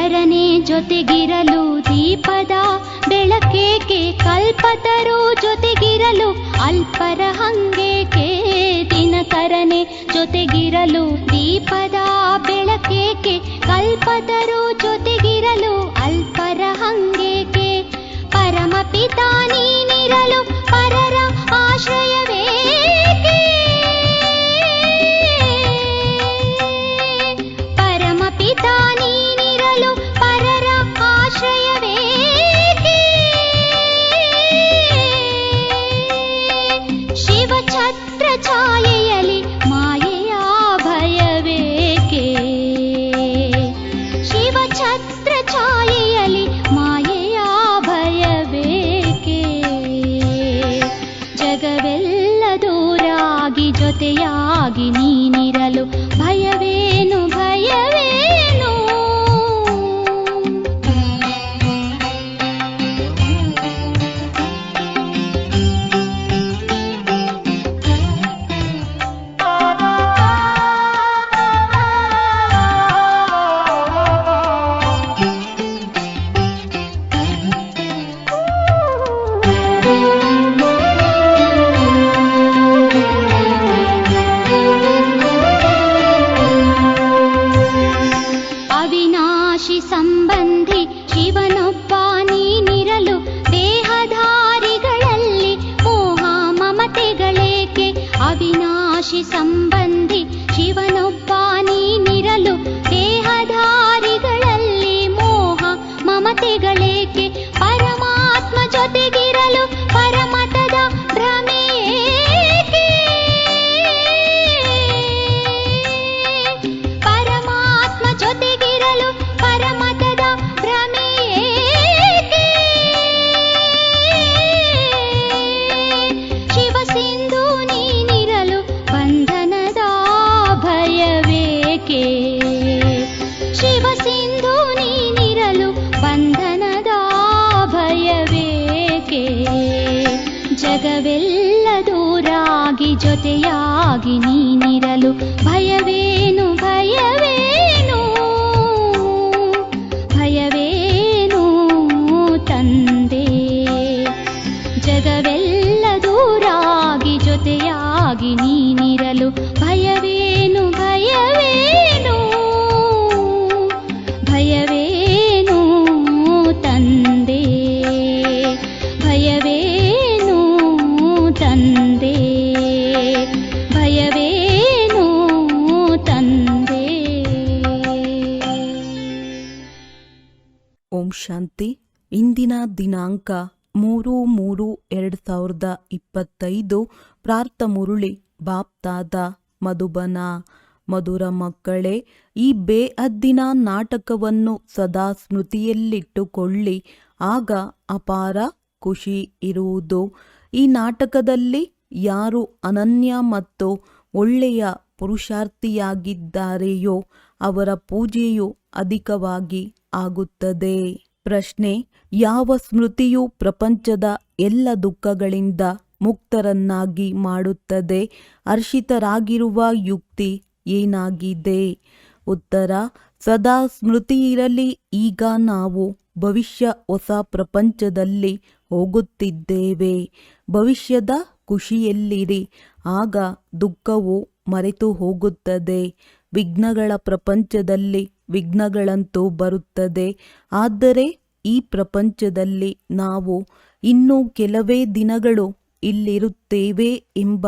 ಶರಣೆ ಜೊತೆಗಿರಲು ದೀಪದ ಬೆಳಕೇಕೆ ಕಲ್ಪತರು ಜೊತೆಗಿರಲು ಅಲ್ಪರ ಹಂಗೇಕೆ ದಿನಕರನೆ ಜೊತೆಗಿರಲು ದೀಪದ ಬೆಳಕೇಕೆ ಕಲ್ಪತರು ಜೊತೆಗಿರಲು ಅಲ್ಪರ ಹಂಗೇಕೆ ಪರಮ ಪಿತಾನಿ ನೀರಲು ಆಗಿ ನೀನಿರ ದಿನಾಂಕ ಮೂರು ಮೂರು ಎರಡು ಸಾವಿರದ ಇಪ್ಪತ್ತೈದು ಪ್ರಾರ್ಥ ಮುರುಳಿ, ಬಾಪ್ತಾದ, ಮಧುಬನ, ಮಧುರ ಮಕ್ಕಳೇ, ಈ ಬೇಅದ್ದಿನ ನಾಟಕವನ್ನು ಸದಾ ಸ್ಮೃತಿಯಲ್ಲಿಟ್ಟುಕೊಳ್ಳಿ. ಆಗ ಅಪಾರ ಖುಷಿ ಇರುವುದು. ಈ ನಾಟಕದಲ್ಲಿ ಯಾರು ಅನನ್ಯ ಮತ್ತು ಒಳ್ಳೆಯ ಪುರುಷಾರ್ಥಿಯಾಗಿದ್ದಾರೆಯೋ ಅವರ ಪೂಜೆಯು ಅಧಿಕವಾಗಿ ಆಗುತ್ತದೆ. ಪ್ರಶ್ನೆ ಯಾವ ಸ್ಮೃತಿಯು ಪ್ರಪಂಚದ ಎಲ್ಲ ದುಃಖಗಳಿಂದ ಮುಕ್ತರನ್ನಾಗಿ ಮಾಡುತ್ತದೆ ಅರ್ಷಿತರಾಗಿರುವ ಯುಕ್ತಿ ಏನಾಗಿದೆ? ಉತ್ತರ, ಸದಾ ಸ್ಮೃತಿ ಇರಲಿ, ಈಗ ನಾವು ಭವಿಷ್ಯ ಹೊಸ ಪ್ರಪಂಚದಲ್ಲಿ ಹೋಗುತ್ತಿದ್ದೇವೆ. ಭವಿಷ್ಯದ ಖುಷಿಯಲ್ಲಿರಿ, ಆಗ ದುಃಖವು ಮರೆತು ಹೋಗುತ್ತದೆ. ವಿಘ್ನಗಳ ಪ್ರಪಂಚದಲ್ಲಿ ವಿಘ್ನಗಳಂತೂ ಬರುತ್ತದೆ, ಆದರೆ ಈ ಪ್ರಪಂಚದಲ್ಲಿ ನಾವು ಇನ್ನೂ ಕೆಲವೇ ದಿನಗಳು ಇಲ್ಲಿರುತ್ತೇವೆ ಎಂಬ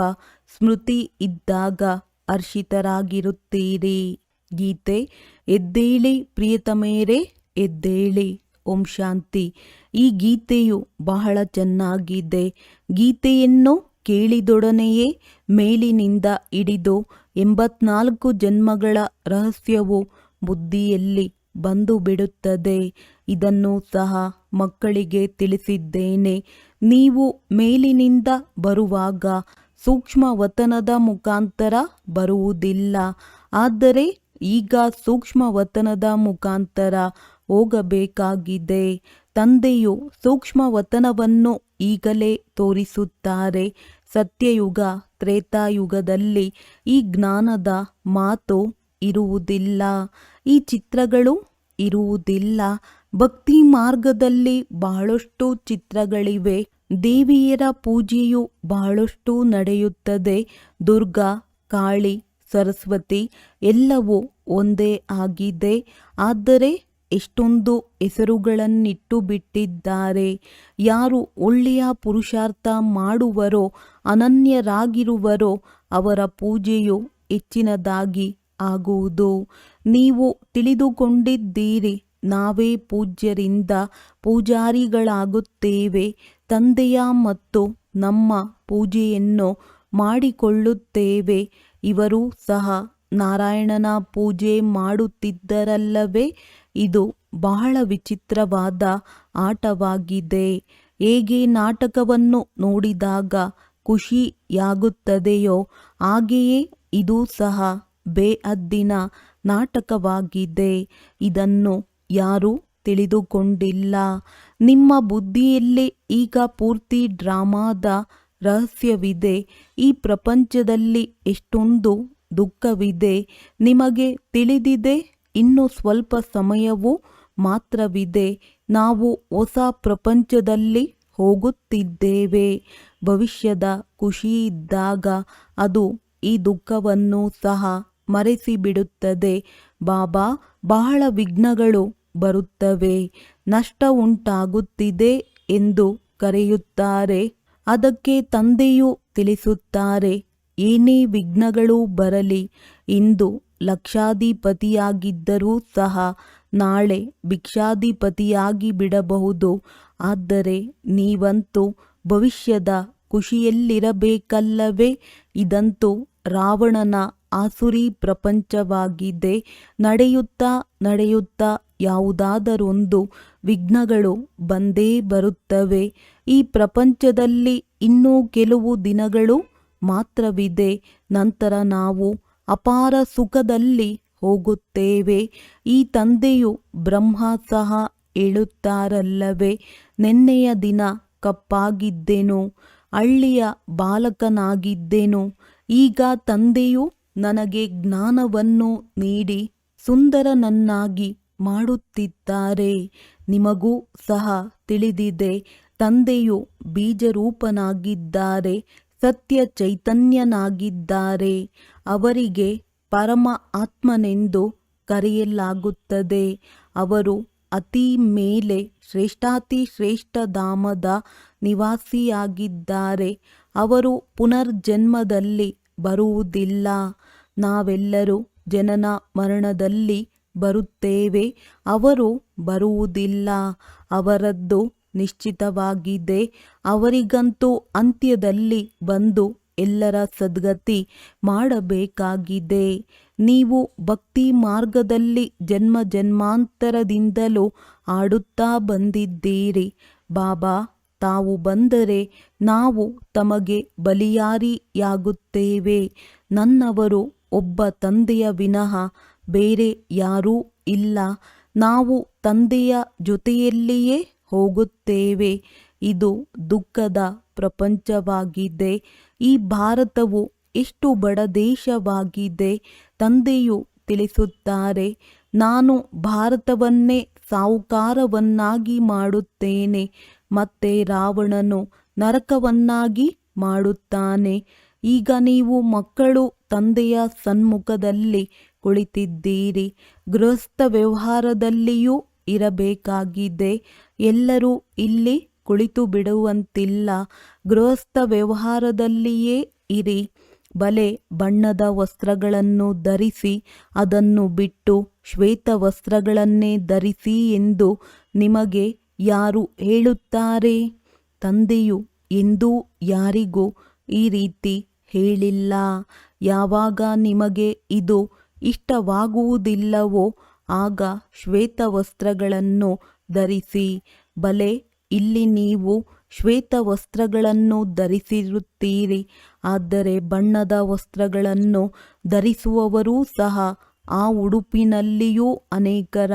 ಸ್ಮೃತಿ ಇದ್ದಾಗ ಹರ್ಷಿತರಾಗಿರುತ್ತೀರಿ. ಗೀತೆ, ಎದ್ದೇಳಿ ಪ್ರಿಯತಮೇರೆ ಎದ್ದೇಳಿ. ಓಂ ಶಾಂತಿ. ಈ ಗೀತೆಯು ಬಹಳ ಚೆನ್ನಾಗಿದೆ. ಗೀತೆಯನ್ನು ಕೇಳಿದೊಡನೆಯೇ ಮೇಲಿನಿಂದ ಹಿಡಿದು ಎಂಬತ್ನಾಲ್ಕು ಜನ್ಮಗಳ ರಹಸ್ಯವು ಬುದ್ಧಿಯಲ್ಲಿ ಬಂದು ಬಿಡುತ್ತದೆ. ಇದನ್ನು ಸಹ ಮಕ್ಕಳಿಗೆ ತಿಳಿಸಿದ್ದೇನೆ. ನೀವು ಮೇಲಿನಿಂದ ಬರುವಾಗ ಸೂಕ್ಷ್ಮ ವತನದ ಮುಖಾಂತರ ಬರುವುದಿಲ್ಲ. ಆದರೆ ಈಗ ಸೂಕ್ಷ್ಮ ವತನದ ಮುಖಾಂತರ ಹೋಗಬೇಕಾಗಿದೆ. ತಂದೆಯು ಸೂಕ್ಷ್ಮ ವತನವನ್ನು ಈಗಲೇ ತೋರಿಸುತ್ತಾರೆ. ಸತ್ಯಯುಗ, ತ್ರೇತಾಯುಗದಲ್ಲಿ ಈ ಜ್ಞಾನದ ಮಾತು ಇರುವುದಿಲ್ಲ. ಈ ಚಿತ್ರಗಳು ಇರುವುದಿಲ್ಲ. ಭಕ್ತಿ ಮಾರ್ಗದಲ್ಲಿ ಬಹಳಷ್ಟು ಚಿತ್ರಗಳಿವೆ. ದೇವಿಯರ ಪೂಜೆಯು ಬಹಳಷ್ಟು ನಡೆಯುತ್ತದೆ. ದುರ್ಗಾ, ಕಾಳಿ, ಸರಸ್ವತಿ ಎಲ್ಲವೂ ಒಂದೇ ಆಗಿದೆ. ಆದರೆ ಎಷ್ಟೊಂದು ಹೆಸರುಗಳನ್ನಿಟ್ಟು ಬಿಟ್ಟಿದ್ದಾರೆ. ಯಾರು ಒಳ್ಳೆಯ ಪುರುಷಾರ್ಥ ಮಾಡುವರೋ, ಅನನ್ಯರಾಗಿರುವರೋ ಅವರ ಪೂಜೆಯು ಹೆಚ್ಚಿನದಾಗಿ ಆಗುವುದು? ನೀವು ತಿಳಿದುಕೊಂಡಿದ್ದೀರಿ, ನಾವೇ ಪೂಜ್ಯರಿಂದ ಪೂಜಾರಿಗಳಾಗುತ್ತೇವೆ. ತಂದೆಯ ಮತ್ತು ನಮ್ಮ ಪೂಜೆಯನ್ನು ಮಾಡಿಕೊಳ್ಳುತ್ತೇವೆ. ಇವರು ಸಹ ನಾರಾಯಣನ ಪೂಜೆ ಮಾಡುತ್ತಿದ್ದರಲ್ಲವೇ? ಇದು ಬಹಳ ವಿಚಿತ್ರವಾದ ಆಟವಾಗಿದೆ. ಹೇಗೆ ನಾಟಕವನ್ನು ನೋಡಿದಾಗ ಖುಷಿಯಾಗುತ್ತದೆಯೋ, ಹಾಗೆಯೇ ಇದು ಸಹ. ಬೇಅದ್ದಿನ ನಾಟಕವಾಗಿದೆ. ಇದನ್ನು ಯಾರೂ ತಿಳಿದುಕೊಂಡಿಲ್ಲ. ನಿಮ್ಮ ಬುದ್ಧಿಯಲ್ಲಿ ಈಗ ಪೂರ್ತಿ ಡ್ರಾಮಾದ ರಹಸ್ಯವಿದೆ. ಈ ಪ್ರಪಂಚದಲ್ಲಿ ಎಷ್ಟೊಂದು ದುಃಖವಿದೆ. ನಿಮಗೆ ತಿಳಿದಿದೆ, ಇನ್ನು ಸ್ವಲ್ಪ ಸಮಯವೂ ಮಾತ್ರವಿದೆ. ನಾವು ಹೊಸ ಪ್ರಪಂಚದಲ್ಲಿ ಹೋಗುತ್ತಿದ್ದೇವೆ. ಭವಿಷ್ಯದ ಖುಷಿಯಿದ್ದಾಗ ಅದು ಈ ದುಃಖವನ್ನು ಸಹ ಮರೆಸಿಬಿಡುತ್ತದೆ ಬಾಬಾ, ಬಹಳ ವಿಘ್ನಗಳು ಬರುತ್ತವೆ. ನಷ್ಟ ಉಂಟಾಗುತ್ತಿದೆ ಎಂದು ಕರೆಯುತ್ತಾರೆ. ಅದಕ್ಕೆ ತಂದೆಯು ತಿಳಿಸುತ್ತಾರೆ, ಏನೇ ವಿಘ್ನಗಳು ಬರಲಿ, ಇಂದು ಲಕ್ಷಾಧಿಪತಿಯಾಗಿದ್ದರೂ ಸಹ ನಾಳೆ ಭಿಕ್ಷಾಧಿಪತಿಯಾಗಿ ಬಿಡಬಹುದು. ಆದರೆ ನೀವಂತೂ ಭವಿಷ್ಯದ ಖುಷಿಯಲ್ಲಿರಬೇಕಲ್ಲವೇ? ಇದಂತೂ ರಾವಣನ ಆಸುರಿ ಪ್ರಪಂಚವಾಗಿದೆ ನಡೆಯುತ್ತಾ ನಡೆಯುತ್ತಾ ಯಾವುದಾದರೊಂದು ವಿಘ್ನಗಳು ಬಂದೇ ಬರುತ್ತವೆ. ಈ ಪ್ರಪಂಚದಲ್ಲಿ ಇನ್ನೂ ಕೆಲವು ದಿನಗಳು ಮಾತ್ರವಿದೆ. ನಂತರ ನಾವು ಅಪಾರ ಸುಖದಲ್ಲಿ ಹೋಗುತ್ತೇವೆ. ಈ ತಂದೆಯು ಬ್ರಹ್ಮ ಸಹ ಹೇಳುತ್ತಾರಲ್ಲವೇ, ನೆನ್ನೆಯ ದಿನ ಕಪ್ಪಾಗಿದ್ದೇನು, ಹಳ್ಳಿಯ ಬಾಲಕನಾಗಿದ್ದೆನು ಈಗ ತಂದೆಯು ನನಗೆ ಜ್ಞಾನವನ್ನು ನೀಡಿ ಸುಂದರನನ್ನಾಗಿ ಮಾಡುತ್ತಿದ್ದಾರೆ. ನಿಮಗೂ ಸಹ ತಿಳಿದಿದೆ, ತಂದೆಯು ಬೀಜರೂಪನಾಗಿದ್ದಾರೆ, ಸತ್ಯ ಚೈತನ್ಯನಾಗಿದ್ದಾರೆ, ಅವರಿಗೆ ಪರಮ ಆತ್ಮನೆಂದು ಕರೆಯಲಾಗುತ್ತದೆ. ಅವರು ಅತಿ ಮೇಲೆ ಶ್ರೇಷ್ಠಾತಿ ಶ್ರೇಷ್ಠ ಧಾಮದ ನಿವಾಸಿಯಾಗಿದ್ದಾರೆ. ಅವರು ಪುನರ್ಜನ್ಮದಲ್ಲಿ ಬರುವುದಿಲ್ಲ. ನಾವೆಲ್ಲರೂ ಜನನ ಮರಣದಲ್ಲಿ ಬರುತ್ತೇವೆ. ಅವರು ಬರುವುದಿಲ್ಲ. ಅವರದ್ದು ನಿಶ್ಚಿತವಾಗಿದೆ. ಅವರಿಗಂತೂ ಅಂತ್ಯದಲ್ಲಿ ಬಂದು ಎಲ್ಲರ ಸದ್ಗತಿ ಮಾಡಬೇಕಾಗಿದೆ. ನೀವು ಭಕ್ತಿ ಮಾರ್ಗದಲ್ಲಿ ಜನ್ಮ ಜನ್ಮಾಂತರದಿಂದಲೂ ಆಡುತ್ತಾ ಬಂದಿದ್ದೀರಿ. ಬಾಬಾ ತಾವು ಬಂದರೆ ನಾವು ತಮಗೆ ಬಲಿಯಾರಿಯಾಗುತ್ತೇವೆ. ನನ್ನವರು ಒಬ್ಬ ತಂದೆಯ ವಿನಃ ಬೇರೆ ಯಾರೂ ಇಲ್ಲ. ನಾವು ತಂದೆಯ ಜೊತೆಯಲ್ಲಿಯೇ ಹೋಗುತ್ತೇವೆ. ಇದು ದುಃಖದ ಪ್ರಪಂಚವಾಗಿದೆ. ಈ ಭಾರತವು ಎಷ್ಟು ಬಡ ದೇಶವಾಗಿದೆ ತಂದೆಯು ತಿಳಿಸುತ್ತಾರೆ. ನಾನು ಭಾರತವನ್ನೇ ಸಾಹುಕಾರವನ್ನಾಗಿ ಮಾಡುತ್ತೇನೆ. ಮತ್ತೆ ರಾವಣನು ನರಕವನ್ನಾಗಿ ಮಾಡುತ್ತಾನೆ. ಈಗ ನೀವು ಮಕ್ಕಳು ತಂದೆಯ ಸನ್ಮುಖದಲ್ಲಿ ಕುಳಿತಿದ್ದೀರಿ. ಗೃಹಸ್ಥ ವ್ಯವಹಾರದಲ್ಲಿಯೂ ಇರಬೇಕಾಗಿದೆ. ಎಲ್ಲರೂ ಇಲ್ಲಿ ಕುಳಿತು ಬಿಡುವಂತಿಲ್ಲ. ಗೃಹಸ್ಥ ವ್ಯವಹಾರದಲ್ಲಿಯೇ ಇರಿ. ಬಲೆ ಬಣ್ಣದ ವಸ್ತ್ರಗಳನ್ನು ಧರಿಸಿ, ಅದನ್ನು ಬಿಟ್ಟು ಶ್ವೇತ ವಸ್ತ್ರಗಳನ್ನೇ ಧರಿಸಿ ಎಂದು ನಿಮಗೆ ಯಾರು ಹೇಳುತ್ತಾರೆ? ತಂದೆಯು ಎಂದೂ ಯಾರಿಗೂ ಈ ರೀತಿ ಹೇಳಿಲ್ಲ. ಯಾವಾಗ ನಿಮಗೆ ಇದು ಇಷ್ಟವಾಗುವುದಿಲ್ಲವೋ ಆಗ ಶ್ವೇತ ವಸ್ತ್ರಗಳನ್ನು ಧರಿಸಿ. ಬಲೆ, ಇಲ್ಲಿ ನೀವು ಶ್ವೇತ ವಸ್ತ್ರಗಳನ್ನು ಧರಿಸಿರುತ್ತೀರಿ. ಆದರೆ ಬಣ್ಣದ ವಸ್ತ್ರಗಳನ್ನು ಧರಿಸುವವರೂ ಸಹ ಆ ಉಡುಪಿನಲ್ಲಿಯೂ ಅನೇಕರ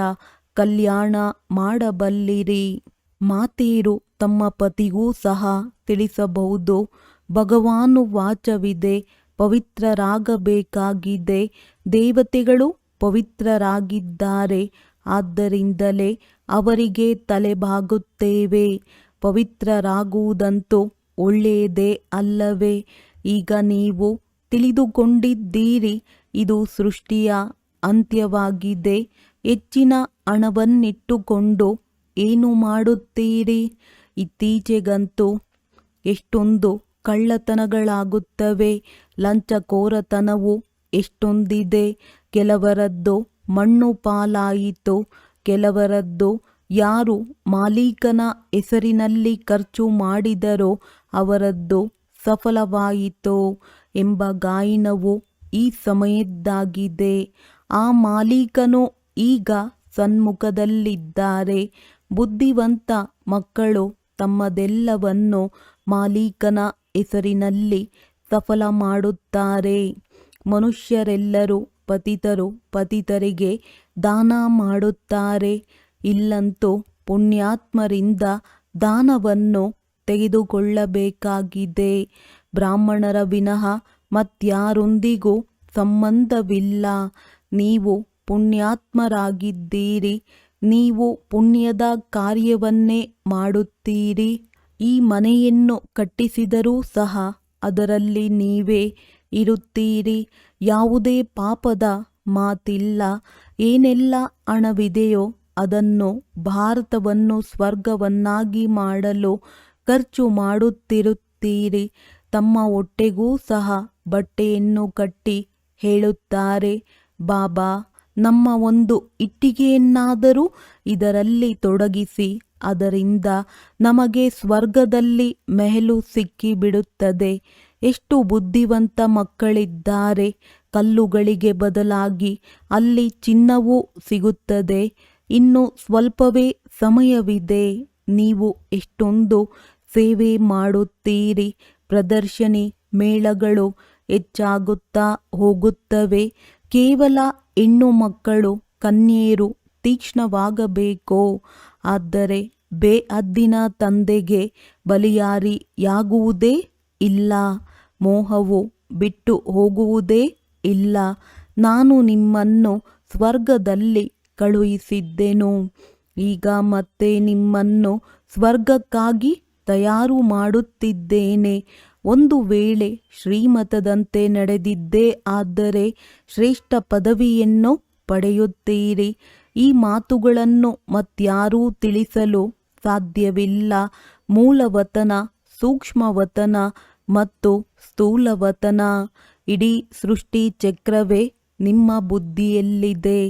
ಕಲ್ಯಾಣ ಮಾಡಬಲ್ಲಿರಿ. ಮಾತೆಯರು ತಮ್ಮ ಪತಿಗೂ ಸಹ ತಿಳಿಸಬಹುದು ಭಗವಾನು ವಾಚವಿದೆ, ಪವಿತ್ರರಾಗಬೇಕಾಗಿದೆ. ದೇವತೆಗಳು ಪವಿತ್ರರಾಗಿದ್ದಾರೆ. ಆದ್ದರಿಂದಲೇ ಅವರಿಗೆ ತಲೆಬಾಗುತ್ತೇವೆ. ಪವಿತ್ರರಾಗುವುದಂತೂ ಒಳ್ಳೆಯದೇ ಅಲ್ಲವೇ. ಈಗ ನೀವು ತಿಳಿದುಕೊಂಡಿದ್ದೀರಿ, ಇದು ಸೃಷ್ಟಿಯ ಅಂತ್ಯವಾಗಿದೆ. ಹೆಚ್ಚಿನ ಹಣವನ್ನಿಟ್ಟುಕೊಂಡು ಏನು ಮಾಡುತ್ತೀರಿ? ಇತ್ತೀಚೆಗಂತೂ ಎಷ್ಟೊಂದು ಕಳ್ಳತನಗಳಾಗುತ್ತವೆ. ಲಂಚಕೋರತನವು ಎಷ್ಟೊಂದಿದೆ. ಕೆಲವರದ್ದು ಮಣ್ಣು ಪಾಲಾಯಿತು. ಕೆಲವರದ್ದು ಯಾರು ಮಾಲೀಕನ ಹೆಸರಿನಲ್ಲಿ ಖರ್ಚು ಮಾಡಿದರೋ ಅವರದ್ದು ಸಫಲವಾಯಿತು ಎಂಬ ಗಾಯನವು ಈ ಸಮಯದ್ದಾಗಿದೆ. ಆ ಮಾಲೀಕನು ಈಗ ಸನ್ಮುಖದಲ್ಲಿದ್ದಾರೆ. ಬುದ್ಧಿವಂತ ಮಕ್ಕಳು ತಮ್ಮದೆಲ್ಲವನ್ನು ಮಾಲೀಕನ ಹೆಸರಿನಲ್ಲಿ ಸಫಲ ಮಾಡುತ್ತಾರೆ. ಮನುಷ್ಯರೆಲ್ಲರೂ ಪತಿತರು ಪತಿತರಿಗೆ ದಾನ ಮಾಡುತ್ತಾರೆ. ಇಲ್ಲಂತೂ ಪುಣ್ಯಾತ್ಮರಿಂದ ದಾನವನ್ನು ತೆಗೆದುಕೊಳ್ಳಬೇಕಾಗಿದೆ. ಬ್ರಾಹ್ಮಣರ ವಿನಃ ಮತ್ಯಾರೊಂದಿಗೂ ಸಂಬಂಧವಿಲ್ಲ. ನೀವು ಪುಣ್ಯಾತ್ಮರಾಗಿದ್ದೀರಿ. ನೀವು ಪುಣ್ಯದ ಕಾರ್ಯವನ್ನೇ ಮಾಡುತ್ತೀರಿ. ಈ ಮನೆಯನ್ನು ಕಟ್ಟಿಸಿದರೂ ಸಹ ಅದರಲ್ಲಿ ನೀವೇ ಇರುತ್ತೀರಿ. ಯಾವುದೇ ಪಾಪದ ಮಾತಿಲ್ಲ. ಏನೆಲ್ಲ ಹಣವಿದೆಯೋ ಅದನ್ನು ಭಾರತವನ್ನು ಸ್ವರ್ಗವನ್ನಾಗಿ ಮಾಡಲು ಖರ್ಚು ಮಾಡುತ್ತಿರುತ್ತೀರಿ. ತಮ್ಮ ಹೊಟ್ಟೆಗೂ ಸಹ ಬಟ್ಟೆಯನ್ನು ಕಟ್ಟಿ ಹೇಳುತ್ತಾರೆ, ಬಾಬಾ ನಮ್ಮ ಒಂದು ಇಟ್ಟಿಗೆಯನ್ನಾದರೂ ಇದರಲ್ಲಿ ತೊಡಗಿಸಿ ಅದರಿಂದ ನಮಗೆ ಸ್ವರ್ಗದಲ್ಲಿ ಮೆಹಲು ಸಿಕ್ಕಿಬಿಡುತ್ತದೆ. ಎಷ್ಟು ಬುದ್ಧಿವಂತ ಮಕ್ಕಳಿದ್ದಾರೆ. ಕಲ್ಲುಗಳಿಗೆ ಬದಲಾಗಿ ಅಲ್ಲಿ ಚಿನ್ನವೂ ಸಿಗುತ್ತದೆ. ಇನ್ನು ಸ್ವಲ್ಪವೇ ಸಮಯವಿದೆ. ನೀವು ಎಷ್ಟೊಂದು ಸೇವೆ ಮಾಡುತ್ತೀರಿ. ಪ್ರದರ್ಶನಿ ಮೇಳಗಳು ಹೆಚ್ಚಾಗುತ್ತಾ ಹೋಗುತ್ತವೆ. ಕೇವಲ ಹೆಣ್ಣು ಮಕ್ಕಳು ಕನ್ಯೆಯರು ತೀಕ್ಷ್ಣವಾಗಬೇಕು? ಆದರೆ ಬೇಅದ್ದಿನ ತಂದೆಗೆ ಬಲಿಯಾರಿಯಾಗುವುದೇ ಇಲ್ಲ. ಮೋಹವು ಬಿಟ್ಟು ಹೋಗುವುದೇ ಇಲ್ಲ. ನಾನು ನಿಮ್ಮನ್ನು ಸ್ವರ್ಗದಲ್ಲಿ ಕಳುಹಿಸಿದ್ದೆನು. ಈಗ ಮತ್ತೆ ನಿಮ್ಮನ್ನು ಸ್ವರ್ಗಕ್ಕಾಗಿ ತಯಾರು ಮಾಡುತ್ತಿದ್ದೇನೆ. ಒಂದು ವೇಳೆ ಶ್ರೀಮತದಂತೆ ನಡೆದಿದ್ದೇ ಆದರೆ ಶ್ರೇಷ್ಠ ಪದವಿಯನ್ನು ಪಡೆಯುತ್ತೀರಿ. ಈ ಮಾತುಗಳನ್ನು ಮತ್ಯಾರೂ ತಿಳಿಸಲು ಸಾಧ್ಯವಿಲ್ಲ. ಮೂಲವತನ, ಸೂಕ್ಷ್ಮವತನ ಮತ್ತು ಸ್ಥೂಲವತನ ಇಡೀ ಸೃಷ್ಟಿ ಚಕ್ರವೇ ನಿಮ್ಮ ಬುದ್ಧಿಯಲ್ಲಿದೆ.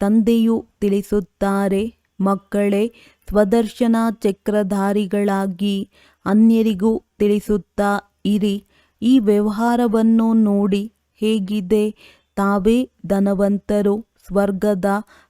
ತಂದೆಯು ತಿಳಿಸುತ್ತಾರೆ, ಮಕ್ಕಳೇ, ಸ್ವದರ್ಶನ ಚಕ್ರಧಾರಿಗಳಾಗಿ ಅನ್ಯರಿಗೂ ತಿಳಿಸುತ್ತಾ ಇರಿ, ಈ ವ್ಯವಹಾರವನ್ನು ನೋಡಿ ಹೇಗಿದೆ. ತಾವೇ ಧನವಂತರು, ಸ್ವರ್ಗದ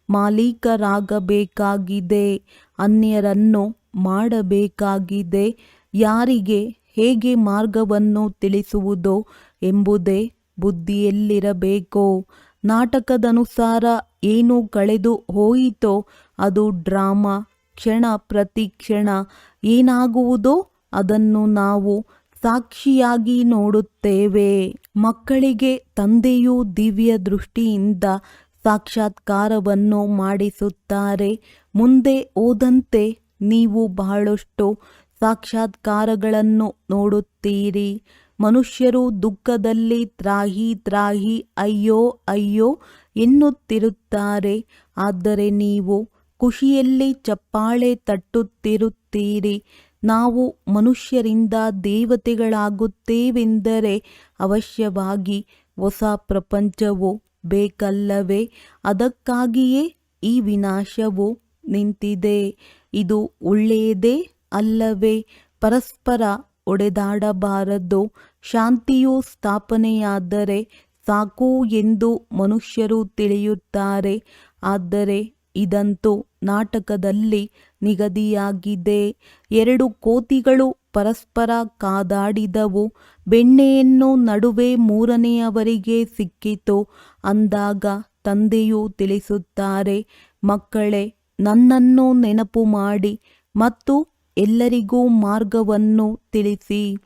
ಮಾಲೀಕರಾಗಬೇಕಾಗಿದೆ. ಅನ್ಯರನ್ನು ಮಾಡಬೇಕಾಗಿದೆ. ಯಾರಿಗೆ ಹೇಗೆ ಮಾರ್ಗವನ್ನು ತಿಳಿಸುವುದೋ ಎಂಬುದೇ ಬುದ್ಧಿಯಲ್ಲಿರಬೇಕು. ನಾಟಕದನುಸಾರ ಏನು ಕಳೆದು ಹೋಯಿತೋ, ಅದು ಡ್ರಾಮಾ, ಕ್ಷಣ ಪ್ರತಿ ಕ್ಷಣ ಏನಾಗುವುದೋ ಅದನ್ನು ನಾವು ಸಾಕ್ಷಿಯಾಗಿ ನೋಡುತ್ತೇವೆ. ಮಕ್ಕಳಿಗೆ ತಂದೆಯು ದಿವ್ಯ ದೃಷ್ಟಿಯಿಂದ ಸಾಕ್ಷಾತ್ಕಾರವನ್ನು ಮಾಡಿಸುತ್ತಾರೆ. ಮುಂದೆ ಓದಂತೆ ನೀವು ಬಹಳಷ್ಟು ಸಾಕ್ಷಾತ್ಕಾರಗಳನ್ನು ನೋಡುತ್ತೀರಿ. ಮನುಷ್ಯರು ದುಃಖದಲ್ಲಿ ತ್ರಾಹಿ ತ್ರಾಹಿ, ಅಯ್ಯೋ ಅಯ್ಯೋ ಎನ್ನುತ್ತಿರುತ್ತಾರೆ. ಆದರೆ ನೀವು ಖುಷಿಯಲ್ಲಿ ಚಪ್ಪಾಳೆ ತಟ್ಟುತ್ತಿರುತ್ತೀರಿ. ನಾವು ಮನುಷ್ಯರಿಂದ ದೇವತೆಗಳಾಗುತ್ತೇವೆಂದರೆ ಅವಶ್ಯವಾಗಿ ಹೊಸ ಪ್ರಪಂಚವು ಬೇಕಲ್ಲವೇ? ಅದಕ್ಕಾಗಿಯೇ ಈ ವಿನಾಶವು ನಿಂತಿದೆ. ಇದು ಒಳ್ಳೆಯದೇ ಅಲ್ಲವೇ? ಪರಸ್ಪರ ಒಡೆದಾಡಬಾರದು. ಶಾಂತಿಯು ಸ್ಥಾಪನೆಯಾದರೆ ಸಾಕು ಎಂದು ಮನುಷ್ಯರು ತಿಳಿಯುತ್ತಾರೆ. ಆದರೆ ಇದಂತೂ ನಾಟಕದಲ್ಲಿ ನಿಗದಿಯಾಗಿದೆ. ಎರಡು ಕೋತಿಗಳು ಪರಸ್ಪರ ಕಾದಾಡಿದವು. ಬೆಣ್ಣೆಯನ್ನು ನಡುವೆ ಮೂರನೆಯವರಿಗೆ ಸಿಕ್ಕಿತು. ಅಂದಾಗ ತಂದೆಯು ತಿಳಿಸುತ್ತಾರೆ, ಮಕ್ಕಳೇ, ನನ್ನನ್ನು ನೆನಪು ಮಾಡಿ ಮತ್ತು ಎಲ್ಲರಿಗೂ ಮಾರ್ಗವನ್ನು ತಿಳಿಸಿ.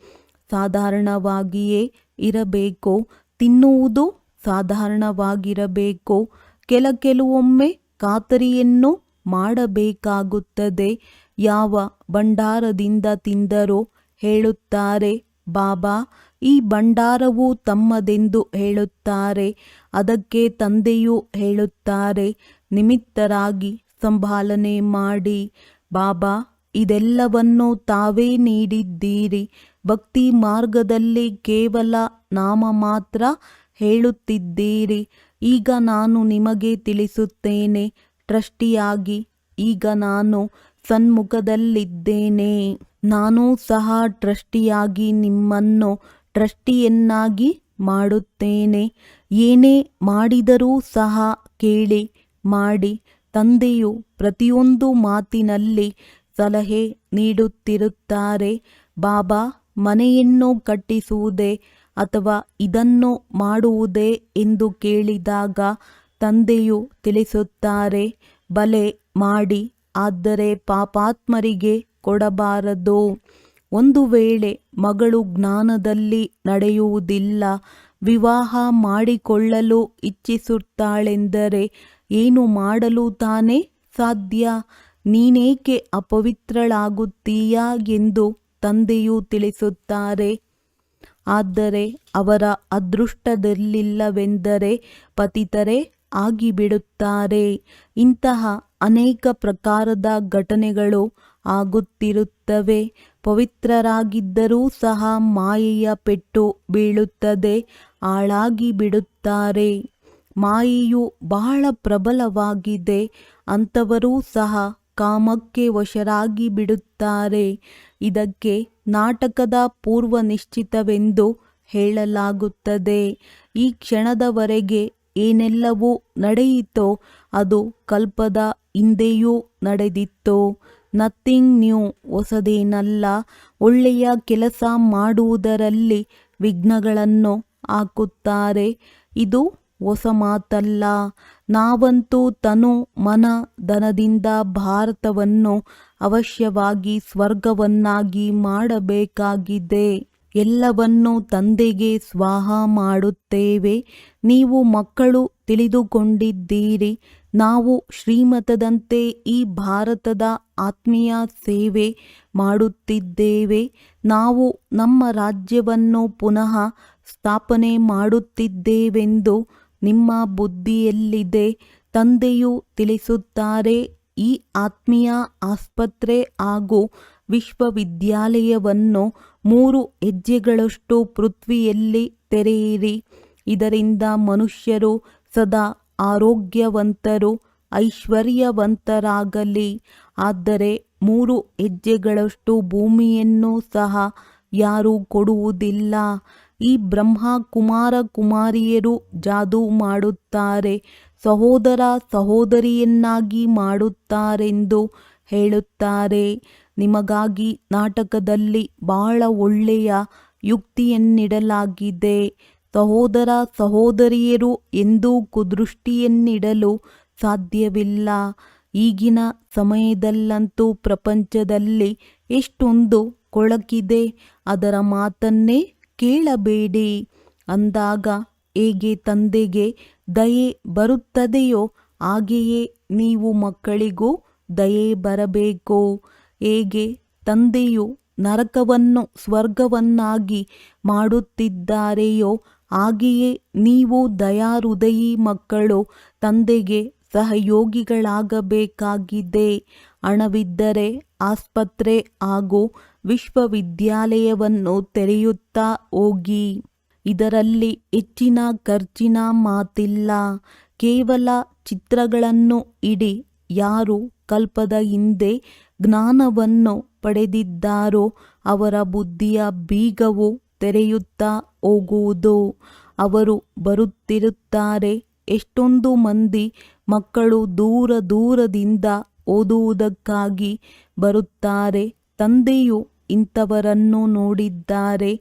ಸಾಧಾರಣವಾಗಿಯೇ ಇರಬೇಕು, ತಿನ್ನುವುದು ಸಾಧಾರಣವಾಗಿರಬೇಕು. ಕೆಲ ಕೆಲವೊಮ್ಮೆ ಖಾತರಿಯನ್ನು ಮಾಡಬೇಕಾಗುತ್ತದೆ. ಯಾವ ಭಂಡಾರದಿಂದ ತಿಂದರೋ ಹೇಳುತ್ತಾರೆ, ಬಾಬಾ, ಈ ಭಂಡಾರವು ತಮ್ಮದೆಂದು ಹೇಳುತ್ತಾರೆ, ಅದಕ್ಕೆ ತಂದೆಯು ಹೇಳುತ್ತಾರೆ, ನಿಮಿತ್ತರಾಗಿ ಸಂಭಾಲನೆ ಮಾಡಿ. ಬಾಬಾ, ಇದೆಲ್ಲವನ್ನು ತಾವೇ ನೀಡಿದ್ದೀರಿ, ಭಕ್ತಿ ಮಾರ್ಗದಲ್ಲಿ ಕೇವಲ ನಾಮ ಮಾತ್ರ ಹೇಳುತ್ತಿದ್ದೀರಿ. ಈಗ ನಾನು ನಿಮಗೆ ತಿಳಿಸುತ್ತೇನೆ, ಟ್ರಸ್ಟಿಯಾಗಿ ಈಗ ನಾನು ಸನ್ಮುಖದಲ್ಲಿದ್ದೇನೆ. ನಾನು ಸಹ ಟ್ರಸ್ಟಿಯಾಗಿ ನಿಮ್ಮನ್ನು ಟ್ರಸ್ಟಿಯನ್ನಾಗಿ ಮಾಡುತ್ತೇನೆ. ಏನೇ ಮಾಡಿದರೂ ಸಹ ಕೇಳಿ, ಮಾಡಿ. ತಂದೆಯು ಪ್ರತಿಯೊಂದು ಮಾತಿನಲ್ಲಿ ಸಲಹೆ ನೀಡುತ್ತಿರುತ್ತಾರೆ. ಬಾಬಾ, ಮನೆಯನ್ನು ಕಟ್ಟಿಸುವುದೇ ಅಥವಾ ಇದನ್ನು ಮಾಡುವುದೇ ಎಂದು ಕೇಳಿದಾಗ ತಂದೆಯು ತಿಳಿಸುತ್ತಾರೆ, ಬಲೆ ಮಾಡಿ, ಆದರೆ ಪಾಪಾತ್ಮರಿಗೆ ಕೊಡಬಾರದು. ಒಂದು ವೇಳೆ ಮಗಳು ಜ್ಞಾನದಲ್ಲಿ ನಡೆಯುವುದಿಲ್ಲ, ವಿವಾಹ ಮಾಡಿಕೊಳ್ಳಲು ಇಚ್ಛಿಸುತ್ತಾಳೆಂದರೆ ಏನು ಮಾಡಲು ತಾನೇ ಸಾಧ್ಯ? ನೀನೇಕೆ ಅಪವಿತ್ರಳಾಗುತ್ತೀಯಾ? ಎಂದು ತಂದೆಯು ತಿಳಿಸುತ್ತಾರೆ. ಆದರೆ ಅವರ ಅದೃಷ್ಟದಲ್ಲಿಲ್ಲವೆಂದರೆ ಪತಿತರೇ ಆಗಿಬಿಡುತ್ತಾರೆ. ಇಂತಹ ಅನೇಕ ಪ್ರಕಾರದ ಘಟನೆಗಳು ಆಗುತ್ತಿರುತ್ತವೆ. ಪವಿತ್ರರಾಗಿದ್ದರೂ ಸಹ ಮಾಯೆಯ ಪೆಟ್ಟು ಬೀಳುತ್ತದೆ ಹಾಳಾಗಿ ಬಿಡುತ್ತಾರೆ ಮಾಯೆಯು ಬಹಳ ಪ್ರಬಲವಾಗಿದೆ, ಅಂಥವರೂ ಸಹ ಕಾಮಕ್ಕೆ ವಶರಾಗಿ ಬಿಡುತ್ತಾರೆ ಇದಕ್ಕೆ ನಾಟಕದ ಪೂರ್ವ ನಿಶ್ಚಿತವೆಂದು ಹೇಳಲಾಗುತ್ತದೆ. ಈ ಕ್ಷಣದವರೆಗೆ ಏನೆಲ್ಲವೂ ನಡೆಯಿತೋ ಅದು ಕಲ್ಪದ ಹಿಂದೆಯೂ ನಡೆದಿತ್ತು. ನಥಿಂಗ್ ನ್ಯೂ ಹೊಸದೇನಲ್ಲ. ಒಳ್ಳೆಯ ಕೆಲಸ ಮಾಡುವುದರಲ್ಲಿ ವಿಘ್ನಗಳನ್ನು ಹಾಕುತ್ತಾರೆ. ಇದು ಹೊಸ ಮಾತಲ್ಲ. ನಾವಂತೂ ತನು ಮನ ಧನದಿಂದ ಭಾರತವನ್ನು ಅವಶ್ಯವಾಗಿ ಸ್ವರ್ಗವನ್ನಾಗಿ ಮಾಡಬೇಕಾಗಿದೆ. ಎಲ್ಲವನ್ನು ತಂದೆಗೆ ಸ್ವಾಹ ಮಾಡುತ್ತೇವೆ. ನೀವು ಮಕ್ಕಳು ತಿಳಿದುಕೊಂಡಿದ್ದೀರಿ. ನಾವು ಶ್ರೀಮತದಂತೆ ಈ ಭಾರತದ ಆತ್ಮೀಯ ಸೇವೆ ಮಾಡುತ್ತಿದ್ದೇವೆ. ನಾವು ನಮ್ಮ ರಾಜ್ಯವನ್ನು ಪುನಃ ಸ್ಥಾಪನೆ ಮಾಡುತ್ತಿದ್ದೇವೆಂದು ನಿಮ್ಮ ಬುದ್ಧಿಯಲ್ಲಿದೆ. ತಂದೆಯು ತಿಳಿಸುತ್ತಾರೆ. ಈ ಆತ್ಮೀಯ ಆಸ್ಪತ್ರೆ ಹಾಗೂ ವಿಶ್ವವಿದ್ಯಾಲಯವನ್ನು ಮೂರು ಹೆಜ್ಜೆಗಳಷ್ಟು ಪೃಥ್ವಿಯಲ್ಲಿ ತೆರೆಯಿರಿ. ಇದರಿಂದ ಮನುಷ್ಯರು ಸದಾ ಆರೋಗ್ಯವಂತರು, ಐಶ್ವರ್ಯವಂತರಾಗಲಿ. ಆದರೆ ಮೂರು ಹೆಜ್ಜೆಗಳಷ್ಟು ಭೂಮಿಯನ್ನು ಸಹ ಯಾರೂ ಕೊಡುವುದಿಲ್ಲ. ಈ ಬ್ರಹ್ಮ ಕುಮಾರ ಕುಮಾರಿಯರು ಜಾದೂ ಮಾಡುತ್ತಾರೆ. ಸಹೋದರ ಸಹೋದರಿಯನ್ನಾಗಿ ಮಾಡುತ್ತಾರೆಂದು ಹೇಳುತ್ತಾರೆ. ನಿಮಗಾಗಿ ನಾಟಕದಲ್ಲಿ ಬಹಳ ಒಳ್ಳೆಯ ಯುಕ್ತಿಯನ್ನಿಡಲಾಗಿದೆ. ಸಹೋದರ ಸಹೋದರಿಯರು ಎಂದೂ ಕುದೃಷ್ಟಿಯನ್ನಿಡಲು ಸಾಧ್ಯವಿಲ್ಲ. ಈಗಿನ ಸಮಯದಲ್ಲಂತೂ ಪ್ರಪಂಚದಲ್ಲಿ ಎಷ್ಟೊಂದು ಕೊಳಕಿದೆ ಅದರ ಮಾತನ್ನೇ ಕೇಳಬೇಡಿ. ಅಂದಾಗ ಹೇಗೆ ತಂದೆಗೆ ದಯೆ ಬರುತ್ತದೆಯೋ ಹಾಗೆಯೇ ನೀವು ಮಕ್ಕಳಿಗೂ ದಯೆ ಬರಬೇಕು? ಹೇಗೆ ತಂದೆಯು ನರಕವನ್ನು, ಸ್ವರ್ಗವನ್ನಾಗಿ ಮಾಡುತ್ತಿದ್ದಾರೆಯೋ, ಹಾಗೆಯೇ ನೀವು ದಯಾಹೃದಯಿ ಮಕ್ಕಳು ತಂದೆಗೆ ಸಹಯೋಗಿಗಳಾಗಬೇಕಾಗಿದೆ. ಹಣವಿದ್ದರೆ ಆಸ್ಪತ್ರೆ ಹಾಗೂ ವಿಶ್ವವಿದ್ಯಾಲಯವನ್ನು ತೆರೆಯುತ್ತಾ ಹೋಗಿ. ಇದರಲ್ಲಿ ಹೆಚ್ಚಿನ ಖರ್ಚಿನ ಮಾತಿಲ್ಲ. ಕೇವಲ ಚಿತ್ರಗಳನ್ನು ಇಡಿ. ಯಾರು ಕಲ್ಪದ ಹಿಂದೆ ಜ್ಞಾನವನ್ನು ಪಡೆದಿದ್ದಾರೋ ಅವರ ಬುದ್ಧಿಯ ಬೀಗವು ತೆರೆಯುತ್ತಾ ಹೋಗುವುದು. ಅವರು ಬರುತ್ತಿರುತ್ತಾರೆ. ಎಷ್ಟೊಂದು ಮಂದಿ ಮಕ್ಕಳು ದೂರ ದೂರದಿಂದ ಓದುವುದಕ್ಕಾಗಿ ಬರುತ್ತಾರೆ. ತಂದೆಯು ಇಂಥವರನ್ನು ನೋಡಿದ್ದಾರೆ.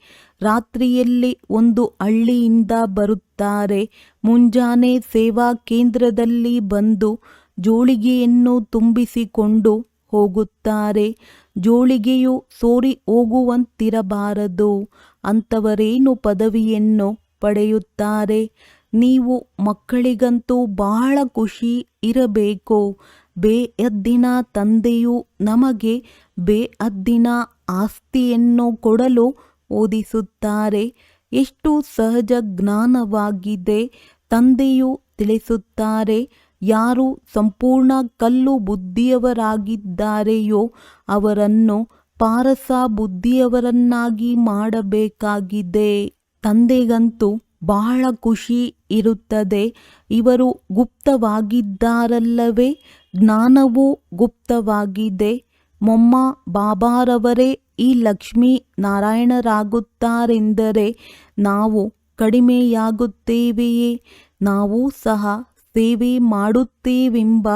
ರಾತ್ರಿಯಲ್ಲಿ ಒಂದು ಹಳ್ಳಿಯಿಂದ ಬರುತ್ತಾರೆ. ಮುಂಜಾನೆ ಸೇವಾ ಕೇಂದ್ರದಲ್ಲಿ ಬಂದು ಜೋಳಿಗೆಯನ್ನು ತುಂಬಿಸಿಕೊಂಡು ಹೋಗುತ್ತಾರೆ. ಜೋಳಿಗೆಯು ಸೋರಿ ಹೋಗುವಂತಿರಬಾರದು. ಅಂಥವರೇನು ಪದವಿಯನ್ನು ಪಡೆಯುತ್ತಾರೆ? ನೀವು ಮಕ್ಕಳಿಗಂತೂ ಬಹಳ ಖುಷಿ ಇರಬೇಕು. ಬೇಯದ್ದಿನ ತಂದೆಯು ನಮಗೆ ಬೇಯದ್ದಿನ ಆಸ್ತಿಯನ್ನು ಕೊಡಲು ಓದಿಸುತ್ತಾರೆ. ಎಷ್ಟು ಸಹಜ ಜ್ಞಾನವಾಗಿದೆ, ತಂದೆಯು ತಿಳಿಸುತ್ತಾರೆ. ಯಾರು ಸಂಪೂರ್ಣ ಕಲ್ಲು ಬುದ್ಧಿಯವರಾಗಿದ್ದಾರೆಯೋ ಅವರನ್ನು ಪಾರಸ ಬುದ್ಧಿಯವರನ್ನಾಗಿ ಮಾಡಬೇಕಾಗಿದೆ. ತಂದೆಗಂತೂ ಬಹಳ ಖುಷಿ ಇರುತ್ತದೆ. ಇವರು ಗುಪ್ತವಾಗಿದ್ದಾರಲ್ಲವೇ, ಜ್ಞಾನವೂ ಗುಪ್ತವಾಗಿದೆ. ಮೊಮ್ಮ ಬಾಬಾರವರೇ ಈ ಲಕ್ಷ್ಮೀ ನಾರಾಯಣರಾಗುತ್ತಾರೆಂದರೆ ನಾವು ಕಡಿಮೆಯಾಗುತ್ತೇವೆಯೇ? ನಾವು ಸಹ ಸೇವೆ ಮಾಡುತ್ತೇವೆಂಬ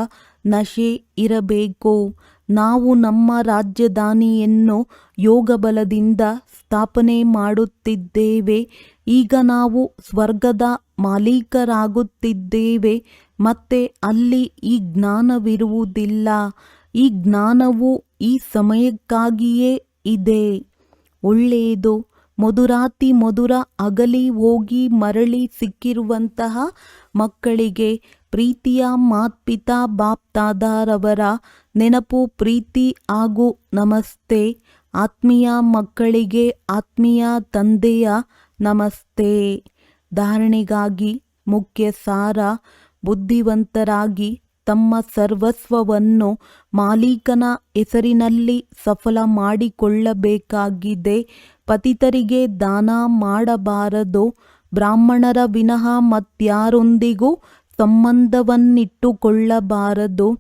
ನಶೆ ಇರಬೇಕು? ನಾವು ನಮ್ಮ ರಾಜಧಾನಿಯನ್ನು ಯೋಗಬಲದಿಂದ ಸ್ಥಾಪನೆ ಮಾಡುತ್ತಿದ್ದೇವೆ. ಈಗ ನಾವು ಸ್ವರ್ಗದ ಮಾಲೀಕರಾಗುತ್ತಿದ್ದೇವೆ. ಮತ್ತೆ ಅಲ್ಲಿ ಈ ಜ್ಞಾನವಿರುವುದಿಲ್ಲ. ಈ ಜ್ಞಾನವು ಈ ಸಮಯಕ್ಕಾಗಿಯೇ ಇದೆ. ಒಳ್ಳೆಯದು. ಮಧುರಾತಿ ಮಧುರ ಅಗಲಿ ಹೋಗಿ ಮರಳಿ ಸಿಕ್ಕಿರುವಂತಹ ಮಕ್ಕಳಿಗೆ ಪ್ರೀತಿಯ ಮಾತ್ಪಿತಾ ಬಾಪ್ತಾದಾರವರ ನೆನಪು, ಪ್ರೀತಿ ಹಾಗೂ ನಮಸ್ತೆ. ಆತ್ಮೀಯ ಮಕ್ಕಳಿಗೆ ಆತ್ಮೀಯ ತಂದೆಯ ನಮಸ್ತೆ. ಧಾರಣೆಗಾಗಿ ಮುಖ್ಯ ಸಾರ ಬುದ್ಧಿವಂತರಾಗಿ ತಮ್ಮ ಸರ್ವಸ್ವವನ್ನು ಮಾಲೀಕನ ಹೆಸರಿನಲ್ಲಿ ಸಫಲ ಮಾಡಿಕೊಳ್ಳಬೇಕಾಗಿದೆ. ಪತಿತರಿಗೆ ದಾನ ಮಾಡಬಾರದು. ಬ್ರಾಹ್ಮಣರ ವಿನಃ ಮತ್ಯಾರೊಂದಿಗೂ ಸಂಬಂಧವನ್ನಿಟ್ಟುಕೊಳ್ಳಬಾರದು.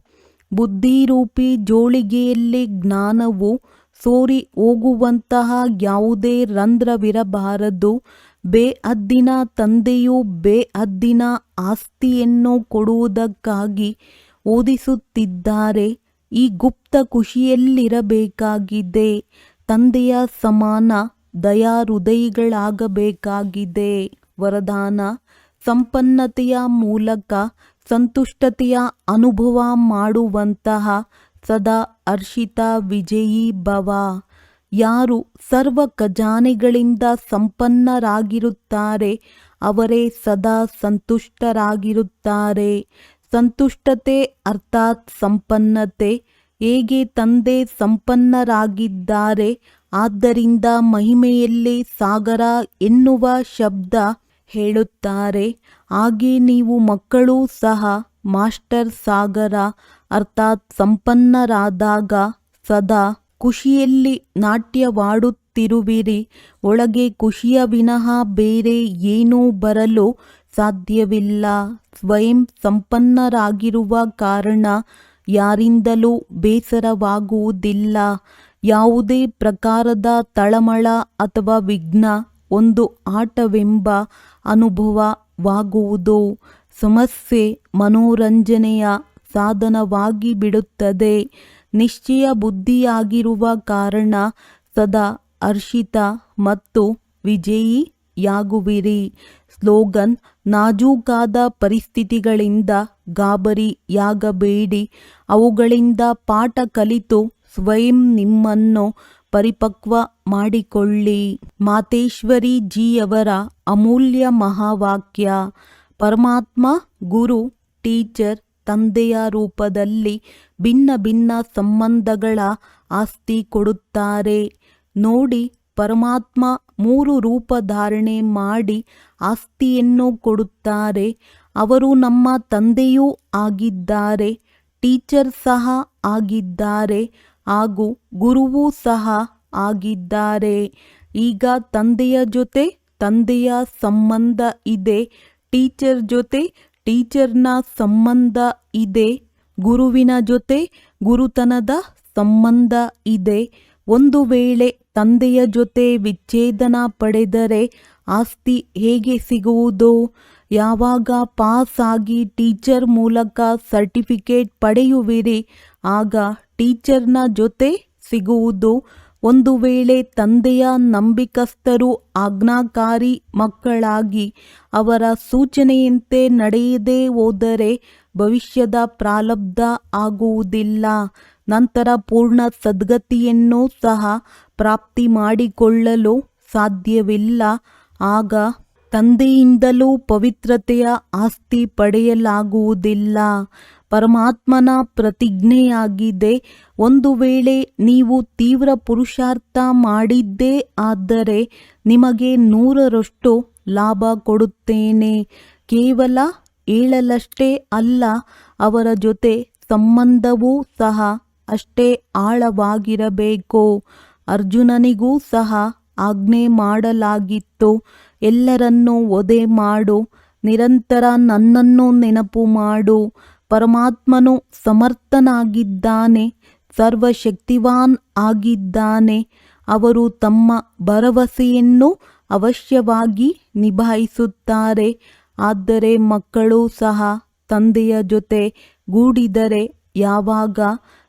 ಬುದ್ಧಿರೂಪಿ ಜೋಳಿಗೆಯಲ್ಲಿ ಜ್ಞಾನವು ಸೋರಿ ಹೋಗುವಂತಹ ಯಾವುದೇ ರಂಧ್ರವಿರಬಾರದು. ಬೇಅದ್ದಿನ ತಂದೆಯು ಬೇಅದ್ದಿನ ಆಸ್ತಿಯನ್ನು ಕೊಡುವುದಕ್ಕಾಗಿ ಓದಿಸುತ್ತಿದ್ದಾರೆ. ಈ ಗುಪ್ತ ಖುಷಿಯಲ್ಲಿರಬೇಕಾಗಿದೆ ತಂದೆಯ ಸಮಾನ ದಯಾಹೃದಯಿಗಳಾಗಬೇಕಾಗಿದೆ. ವರದಾನ ಸಂಪನ್ನತೆಯ ಮೂಲಕ ಸಂತುಷ್ಟತೆಯ ಅನುಭವ ಮಾಡುವಂತಹ ಸದಾ ಹರ್ಷಿತ ವಿಜಯಿ ಭವ. ಯಾರು ಸರ್ವ ಖಜಾನೆಗಳಿಂದ ಸಂಪನ್ನರಾಗಿರುತ್ತಾರೆ, ಅವರೇ ಸದಾ ಸಂತುಷ್ಟರಾಗಿರುತ್ತಾರೆ. ಸಂತುಷ್ಟತೆ ಅರ್ಥಾತ್ ಸಂಪನ್ನತೆ. ಹೇಗೆ ತಂದೆ ಸಂಪನ್ನರಾಗಿದ್ದಾರೆ? ಆದ್ದರಿಂದ ಮಹಿಮೆಯಲ್ಲಿ ಸಾಗರ ಎನ್ನುವ ಶಬ್ದ ಹೇಳುತ್ತಾರೆ. ಹಾಗೆ ನೀವು ಮಕ್ಕಳು ಸಹ, ಮಾಸ್ಟರ್ ಸಾಗರ ಅರ್ಥಾತ್ ಸಂಪನ್ನರಾದಾಗ ಸದಾ ಖುಷಿಯಲ್ಲಿ ನಾಟ್ಯವಾಡುತ್ತಿರುವಿರಿ. ಒಳಗೆ ಖುಷಿಯ ವಿನಃ ಬೇರೆ ಏನೂ ಬರಲು ಸಾಧ್ಯವಿಲ್ಲ. ಸ್ವಯಂ ಸಂಪನ್ನರಾಗಿರುವ ಕಾರಣ ಯಾರಿಂದಲೂ ಬೇಸರವಾಗುವುದಿಲ್ಲ. ಯಾವುದೇ ಪ್ರಕಾರದ ತಳಮಳ ಅಥವಾ ವಿಘ್ನ ಒಂದು ಆಟವೆಂಬ ಅನುಭವವಾಗುವುದು. ಸಮಸ್ಯೆ ಮನೋರಂಜನೆಯ ಸಾಧನವಾಗಿ ಬಿಡುತ್ತದೆ. ನಿಶ್ಚಯ ಬುದ್ಧಿಯಾಗಿರುವ ಕಾರಣ ಸದಾ ಹರ್ಷಿತ ಮತ್ತು ವಿಜಯಿಯಾಗುವಿರಿ. ಸ್ಲೋಗನ್ ನಾಜೂಕಾದ ಪರಿಸ್ಥಿತಿಗಳಿಂದ ಗಾಬರಿಯಾಗಬೇಡಿ ಅವುಗಳಿಂದ ಪಾಠ ಕಲಿತು ಸ್ವಯಂ ನಿಮ್ಮನ್ನು ಪರಿಪಕ್ವ ಮಾಡಿಕೊಳ್ಳಿ. ಮಾತೇಶ್ವರಿ ಜಿಯವರ ಅಮೂಲ್ಯ ಮಹಾವಾಕ್ಯ, ಪರಮಾತ್ಮ, ಗುರು, ಟೀಚರ್, ತಂದೆಯ ರೂಪದಲ್ಲಿ ಭಿನ್ನ ಭಿನ್ನ ಸಂಬಂಧಗಳ ಆಸ್ತಿ ಕೊಡುತ್ತಾರೆ. ನೋಡಿ, ಪರಮಾತ್ಮ ಮೂರು ರೂಪ ಧಾರಣೆ ಮಾಡಿ ಆಸ್ತಿಯನ್ನು ಕೊಡುತ್ತಾರೆ. ಅವರು ನಮ್ಮ ತಂದೆಯೂ ಆಗಿದ್ದಾರೆ, ಟೀಚರ್ ಸಹ ಆಗಿದ್ದಾರೆ ಹಾಗೂ ಗುರುವೂ ಸಹ ಆಗಿದ್ದಾರೆ. ಈಗ ತಂದೆಯ ಜೊತೆ ತಂದೆಯ ಸಂಬಂಧ ಇದೆ, ಟೀಚರ್ ಜೊತೆ ಟೀಚರ್ನ ಸಂಬಂಧ ಇದೆ, ಗುರುವಿನ ಜೊತೆ ಗುರುತನದ ಸಂಬಂಧ ಇದೆ. ಒಂದು ವೇಳೆ ತಂದೆಯ ಜೊತೆ ವಿಚ್ಛೇದನ ಪಡೆದರೆ ಆಸ್ತಿ ಹೇಗೆ ಸಿಗುವುದು? ಯಾವಾಗ ಪಾಸ್ ಆಗಿ ಟೀಚರ್ ಮೂಲಕ ಸರ್ಟಿಫಿಕೇಟ್ ಪಡೆಯುವಿರಿ, ಆಗ ಟೀಚರ್ನ ಜೊತೆ ಸಿಗುವುದು. ಒಂದು ವೇಳೆ ತಂದೆಯ ನಂಬಿಕಸ್ಥರು ಆಜ್ಞಾಕಾರಿ ಮಕ್ಕಳಾಗಿ ಅವರ ಸೂಚನೆಯಂತೆ ನಡೆಯದೇ ಹೋದರೆ ಭವಿಷ್ಯದ ಪ್ರಾಲಬ್ಧ ಆಗುವುದಿಲ್ಲ. ನಂತರ ಪೂರ್ಣ ಸದ್ಗತಿಯನ್ನು ಸಹ ಪ್ರಾಪ್ತಿ ಮಾಡಿಕೊಳ್ಳಲು ಸಾಧ್ಯವಿಲ್ಲ. ಆಗ ತಂದೆಯಿಂದಲೂ ಪವಿತ್ರತೆಯ ಆಸ್ತಿ ಪಡೆಯಲಾಗುವುದಿಲ್ಲ. ಪರಮಾತ್ಮನ ಪ್ರತಿಜ್ಞೆಯಾಗಿದೆ, ಒಂದು ವೇಳೆ ನೀವು ತೀವ್ರ ಪುರುಷಾರ್ಥ ಮಾಡಿದ್ದೇ ಆದರೆ ನಿಮಗೆ ನೂರರಷ್ಟು ಲಾಭ ಕೊಡುತ್ತೇನೆ. ಕೇವಲ ಏಳಲಷ್ಟೇ ಅಲ್ಲ, ಅವರ ಜೊತೆ ಸಂಬಂಧವೂ ಸಹ ಅಷ್ಟೇ ಆಳವಾಗಿರಬೇಕು. ಅರ್ಜುನನಿಗೂ ಸಹ ಆಜ್ಞೆ ಮಾಡಲಾಗಿತ್ತು. ಎಲ್ಲರನ್ನೂ ಒದೆ ಮಾಡು. ನಿರಂತರ ನನ್ನನ್ನು ನೆನಪು ಮಾಡು. ಪರಮಾತ್ಮನು ಸಮರ್ಥನಾಗಿದ್ದಾನೆ. ಸರ್ವಶಕ್ತಿವಾನ್ ಆಗಿದ್ದಾನೆ. ಅವರು ತಮ್ಮ ಭರವಸೆಯನ್ನು ಅವಶ್ಯವಾಗಿ ನಿಭಾಯಿಸುತ್ತಾರೆ. ಆದರೆ ಮಕ್ಕಳು ಸಹ ತಂದೆಯ ಜೊತೆ ಗೂಡಿದರೆ ಯಾವಾಗ?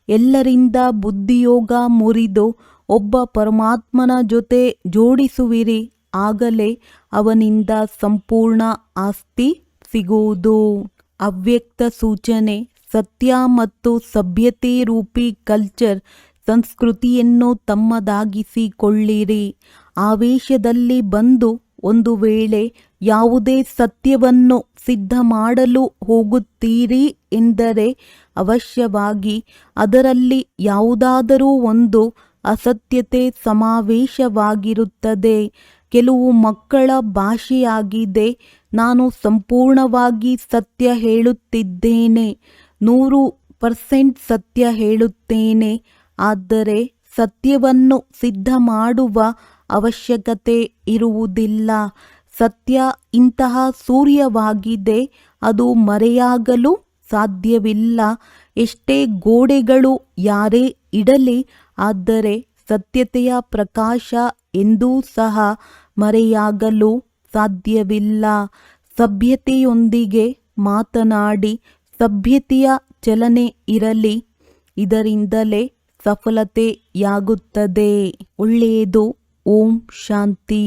ಎಲ್ಲರಿಂದ ಬುದ್ಧಿಯೋಗ ಮುರಿದು ಒಬ್ಬ ಪರಮಾತ್ಮನ ಜೊತೆ ಜೋಡಿಸುವಿರಿ, ಆಗಲೇ ಅವನಿಂದ ಸಂಪೂರ್ಣ ಆಸ್ತಿ ಸಿಗುವುದು. ಅವ್ಯಕ್ತ ಸೂಚನೆ, ಸತ್ಯ ಮತ್ತು ಸಭ್ಯತೆ ರೂಪಿ ಕಲ್ಚರ್ ಸಂಸ್ಕೃತಿಯನ್ನು ತಮ್ಮದಾಗಿಸಿಕೊಳ್ಳಿರಿ. ಆವೇಶದಲ್ಲಿ ಬಂದು ಒಂದು ವೇಳೆ ಯಾವುದೇ ಸತ್ಯವನ್ನು ಸಿದ್ಧ ಮಾಡಲು ಹೋಗುತ್ತೀರಿ ಎಂದರೆ ಅವಶ್ಯವಾಗಿ ಅದರಲ್ಲಿ ಯಾವುದಾದರೂ ಒಂದು ಅಸತ್ಯತೆ ಸಮಾವೇಶವಾಗಿರುತ್ತದೆ. ಕೆಲವು ಮಕ್ಕಳ ಭಾಷೆಯಾಗಿದೆ. ನಾನು ಸಂಪೂರ್ಣವಾಗಿ ಸತ್ಯ ಹೇಳುತ್ತಿದ್ದೇನೆ. ನೂರು ಪರ್ಸೆಂಟ್ ಸತ್ಯ ಹೇಳುತ್ತೇನೆ. ಆದರೆ ಸತ್ಯವನ್ನು ಸಿದ್ಧ ಮಾಡುವ ಅವಶ್ಯಕತೆ ಇರುವುದಿಲ್ಲ. ಸತ್ಯ ಇಂತಹ ಸೂರ್ಯವಾಗಿದೆ ಅದು ಮರೆಯಾಗಲು ಸಾಧ್ಯವಿಲ್ಲ. ಎಷ್ಟೇ ಗೋಡೆಗಳು ಯಾರೇ ಇಡಲಿ, ಆದರೆ ಸತ್ಯತೆಯ ಪ್ರಕಾಶ ಎಂದೂ ಸಹ ಮರೆಯಾಗಲು ಸಾಧ್ಯವಿಲ್ಲ. ಸಭ್ಯತೆಯೊಂದಿಗೆ ಮಾತನಾಡಿ ಸಭ್ಯತೆಯ ಚಲನೆ ಇರಲಿ, ಇದರಿಂದಲೇ ಸಫಲತೆಯಾಗುತ್ತದೆ. ಒಳ್ಳೆಯದು. ಓಂ ಶಾಂತಿ.